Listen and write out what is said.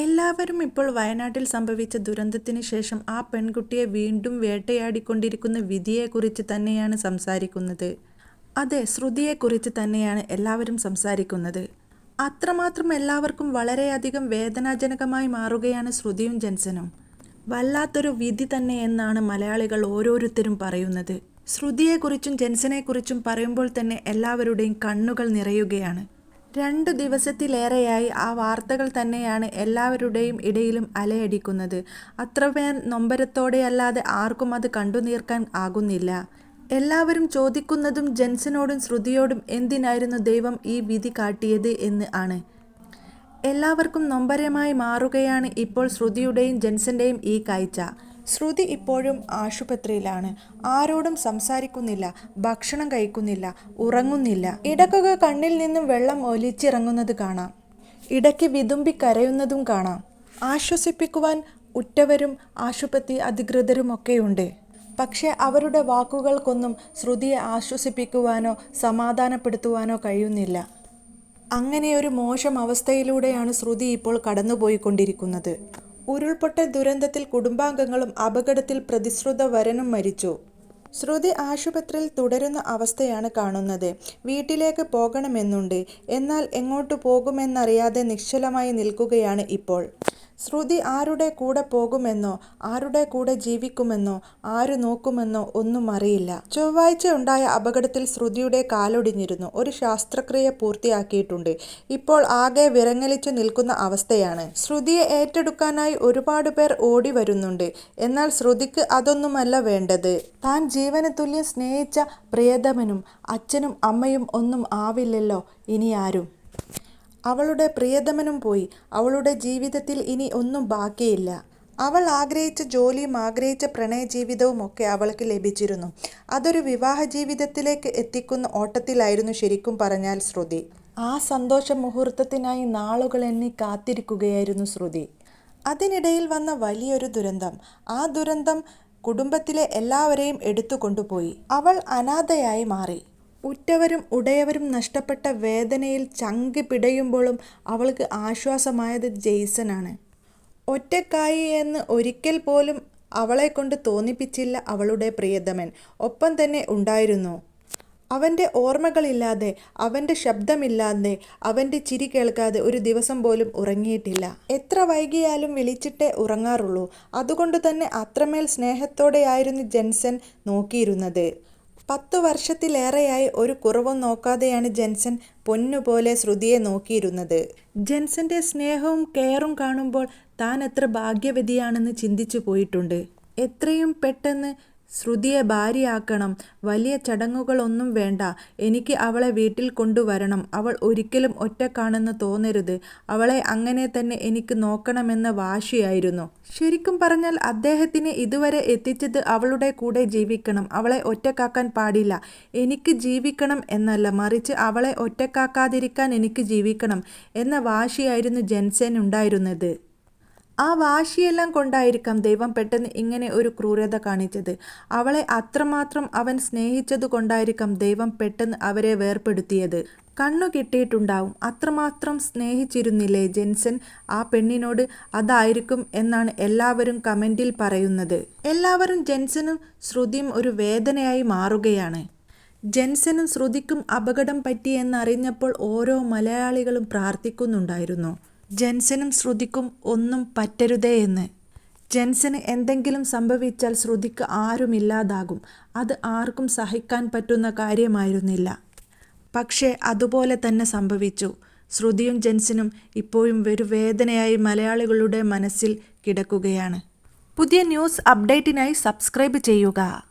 എല്ലാവരും ഇപ്പോൾ വയനാട്ടിൽ സംഭവിച്ച ദുരന്തത്തിന് ശേഷം ആ പെൺകുട്ടിയെ വീണ്ടും വേട്ടയാടിക്കൊണ്ടിരിക്കുന്ന വിധിയെക്കുറിച്ച് തന്നെയാണ് സംസാരിക്കുന്നത്. അതെ ശ്രുതിയെക്കുറിച്ച് തന്നെയാണ് എല്ലാവരും സംസാരിക്കുന്നത്. അത്രമാത്രം എല്ലാവർക്കും വളരെയധികം വേദനാജനകമായി മാറുകയാണ് ശ്രുതിയും ജെൻസനും. വല്ലാത്തൊരു വിധി തന്നെ എന്നാണ് മലയാളികൾ ഓരോരുത്തരും പറയുന്നത്. ശ്രുതിയെക്കുറിച്ചും ജെൻസനെക്കുറിച്ചും പറയുമ്പോൾ തന്നെ എല്ലാവരുടെയും കണ്ണുകൾ നിറയുകയാണ്. രണ്ടു ദിവസത്തിലേറെയായി ആ വാർത്തകൾ തന്നെയാണ് എല്ലാവരുടെയും ഇടയിലും അലയടിക്കുന്നത്. അത്രമേൽ നൊമ്പരത്തോടെയല്ലാതെ ആർക്കും അത് കണ്ടുനീർക്കാൻ ആകുന്നില്ല. എല്ലാവരും ചോദിക്കുന്നതും ജെൻസനോടും ശ്രുതിയോടും എന്തിനായിരുന്നു ദൈവം ഈ വിധി കാട്ടിയത് എന്ന് ആണ്. എല്ലാവർക്കും നൊമ്പരമായി മാറുകയാണ് ഇപ്പോൾ ശ്രുതിയുടെയും ജെൻസന്റെയും ഈ കാഴ്ച. ശ്രുതി ഇപ്പോഴും ആശുപത്രിയിലാണ്. ആരോടും സംസാരിക്കുന്നില്ല ഭക്ഷണം കഴിക്കുന്നില്ല ഉറങ്ങുന്നില്ല. ഇടക്കൊക്കെ കണ്ണിൽ നിന്നും വെള്ളം ഒലിച്ചിറങ്ങുന്നത് കാണാം. ഇടയ്ക്ക് വിതുമ്പി കരയുന്നതും കാണാം. ആശ്വസിപ്പിക്കുവാൻ ഉറ്റവരും ആശുപത്രി അധികൃതരുമൊക്കെയുണ്ട് പക്ഷേ അവരുടെ വാക്കുകൾക്കൊന്നും ശ്രുതിയെ ആശ്വസിപ്പിക്കുവാനോ സമാധാനപ്പെടുത്തുവാനോ കഴിയുന്നില്ല. അങ്ങനെയൊരു മോശം അവസ്ഥയിലൂടെയാണ് ശ്രുതി ഇപ്പോൾ കടന്നുപോയിക്കൊണ്ടിരിക്കുന്നത്. ഉരുൾപൊട്ടൽ ദുരന്തത്തിൽ കുടുംബാംഗങ്ങളും അപകടത്തിൽ പ്രതിശ്രുത വരനും മരിച്ചു. ശ്രുതി ആശുപത്രിയിൽ തുടരുന്ന അവസ്ഥയാണ് കാണുന്നത്. വീട്ടിലേക്ക് പോകണമെന്നുണ്ട്. എന്നാൽ എങ്ങോട്ട് പോകുമെന്നറിയാതെ നിശ്ചലമായി നിൽക്കുകയാണ് ഇപ്പോൾ. ശ്രുതി ആരുടെ കൂടെ പോകുമെന്നോ ആരുടെ കൂടെ ജീവിക്കുമെന്നോ ആര് നോക്കുമെന്നോ ഒന്നും അറിയില്ല. ചൊവ്വാഴ്ച ഉണ്ടായ അപകടത്തിൽ ശ്രുതിയുടെ കാലൊടിഞ്ഞിരുന്നു. ഒരു ശാസ്ത്രക്രിയ പൂർത്തിയാക്കിയിട്ടുണ്ട്. ഇപ്പോൾ ആകെ വിറങ്ങലിച്ചു നിൽക്കുന്ന അവസ്ഥയാണ്. ശ്രുതിയെ ഏറ്റെടുക്കാനായി ഒരുപാട് പേർ ഓടി വരുന്നുണ്ട്. എന്നാൽ ശ്രുതിക്ക് അതൊന്നുമല്ല വേണ്ടത്. താൻ ജീവന് തുല്യം സ്നേഹിച്ച പ്രിയതമനും അച്ഛനും അമ്മയും ഒന്നും ആവില്ലല്ലോ ഇനി ആരും. അവളുടെ പ്രിയതമനും പോയി. അവളുടെ ജീവിതത്തിൽ ഇനി ഒന്നും ബാക്കിയില്ല. അവൾ ആഗ്രഹിച്ച ജോലിയും ആഗ്രഹിച്ച പ്രണയ ജീവിതവും ഒക്കെ അവൾക്ക് ലഭിച്ചിരുന്നു. അതൊരു വിവാഹ ജീവിതത്തിലേക്ക് എത്തിക്കുന്ന ഓട്ടത്തിലായിരുന്നു ശരിക്കും പറഞ്ഞാൽ ശ്രുതി. ആ സന്തോഷ മുഹൂർത്തത്തിനായി നാളുകൾ എണ്ണി കാത്തിരിക്കുകയായിരുന്നു ശ്രുതി. അതിനിടയിൽ വന്ന വലിയൊരു ദുരന്തം. ആ ദുരന്തം കുടുംബത്തിലെ എല്ലാവരെയും എടുത്തു കൊണ്ടുപോയി അവൾ അനാഥയായി മാറി. ഉറ്റവരും ഉടയവരും നഷ്ടപ്പെട്ട വേദനയിൽ ചങ്കി പിടയുമ്പോഴും അവൾക്ക് ആശ്വാസമായത് ജെയ്സനാണ് ഒറ്റക്കായി എന്ന് ഒരിക്കൽ പോലും അവളെ കൊണ്ട് തോന്നിപ്പിച്ചില്ല അവളുടെ പ്രിയതമൻ. ഒപ്പം തന്നെ ഉണ്ടായിരുന്നു. അവന്റെ ഓർമ്മകളില്ലാതെ അവന്റെ ശബ്ദമില്ലാതെ അവന്റെ ചിരി കേൾക്കാതെ ഒരു ദിവസം പോലും ഉറങ്ങിയിട്ടില്ല. എത്ര വൈകിയാലും വിളിച്ചിട്ടേ ഉറങ്ങാറുള്ളൂ. അതുകൊണ്ട് തന്നെ അത്രമേൽ സ്നേഹത്തോടെയായിരുന്നു ജെൻസൻ നോക്കിയിരുന്നത്. പത്തു വർഷത്തിലേറെയായി ഒരു കുറവും നോക്കാതെയാണ് ജെൻസൻ പൊന്നുപോലെ ശ്രുതിയെ നോക്കിയിരുന്നത്. ജെൻസന്റെ സ്നേഹവും കെയറും കാണുമ്പോൾ താൻ എത്ര ഭാഗ്യവതിയാണെന്ന് ചിന്തിച്ചു പോയിട്ടുണ്ട്. എത്രയും പെട്ടെന്ന് ശ്രുതിയെ ഭാര്യയാക്കണം. വലിയ ചടങ്ങുകളൊന്നും വേണ്ട. എനിക്ക് അവളെ വീട്ടിൽ കൊണ്ടുവരണം. അവൾ ഒരിക്കലും ഒറ്റക്കാണെന്ന് തോന്നരുത്. അവളെ അങ്ങനെ തന്നെ എനിക്ക് നോക്കണമെന്ന വാശിയായിരുന്നു. ശരിക്കും പറഞ്ഞാൽ അദ്ദേഹത്തിന് ഇതുവരെ എത്തിച്ചത് അവളുടെ കൂടെ ജീവിക്കണം. അവളെ ഒറ്റക്കാക്കാൻ പാടില്ല. എനിക്ക് ജീവിക്കണം എന്നല്ല. മറിച്ച് അവളെ ഒറ്റക്കാക്കാതിരിക്കാൻ എനിക്ക് ജീവിക്കണം എന്ന വാശിയായിരുന്നു ജെൻസൻ ഉണ്ടായിരുന്നത്. ആ വാശിയെല്ലാം കൊണ്ടായിരിക്കാം ദൈവം പെട്ടെന്ന് ഇങ്ങനെ ഒരു ക്രൂരത കാണിച്ചത്. അവളെ അത്രമാത്രം അവൻ സ്നേഹിച്ചത് കൊണ്ടായിരിക്കാം ദൈവം പെട്ടെന്ന് അവരെ വേർപ്പെടുത്തിയത്. കണ്ണു കിട്ടിയിട്ടുണ്ടാവും. അത്രമാത്രം സ്നേഹിച്ചിരുന്നില്ലേ ജെൻസൻ ആ പെണ്ണിനോട് അതായിരിക്കും എന്നാണ് എല്ലാവരും കമന്റിൽ പറയുന്നത്. എല്ലാവരും ജെൻസനും ശ്രുതിയും ഒരു വേദനയായി മാറുകയാണ്. ജെൻസനും ശ്രുതിക്കും അപകടം പറ്റിയെന്നറിഞ്ഞപ്പോൾ ഓരോ മലയാളികളും പ്രാർത്ഥിക്കുന്നുണ്ടായിരുന്നു. ജെൻസനും ശ്രുതിക്കും ഒന്നും പറ്റരുതേ എന്ന്. ജെൻസന് എന്തെങ്കിലും സംഭവിച്ചാൽ ശ്രുതിക്ക് ആരുമില്ലാതാകും അത് ആർക്കും സഹിക്കാൻ പറ്റുന്ന കാര്യമായിരുന്നില്ല. പക്ഷേ അതുപോലെ തന്നെ സംഭവിച്ചു. ശ്രുതിയും ജെൻസനും ഇപ്പോഴും ഒരു വേദനയായി മലയാളികളുടെ മനസ്സിൽ കിടക്കുകയാണ്. പുതിയ ന്യൂസ് അപ്ഡേറ്റിനായി സബ്സ്ക്രൈബ് ചെയ്യുക.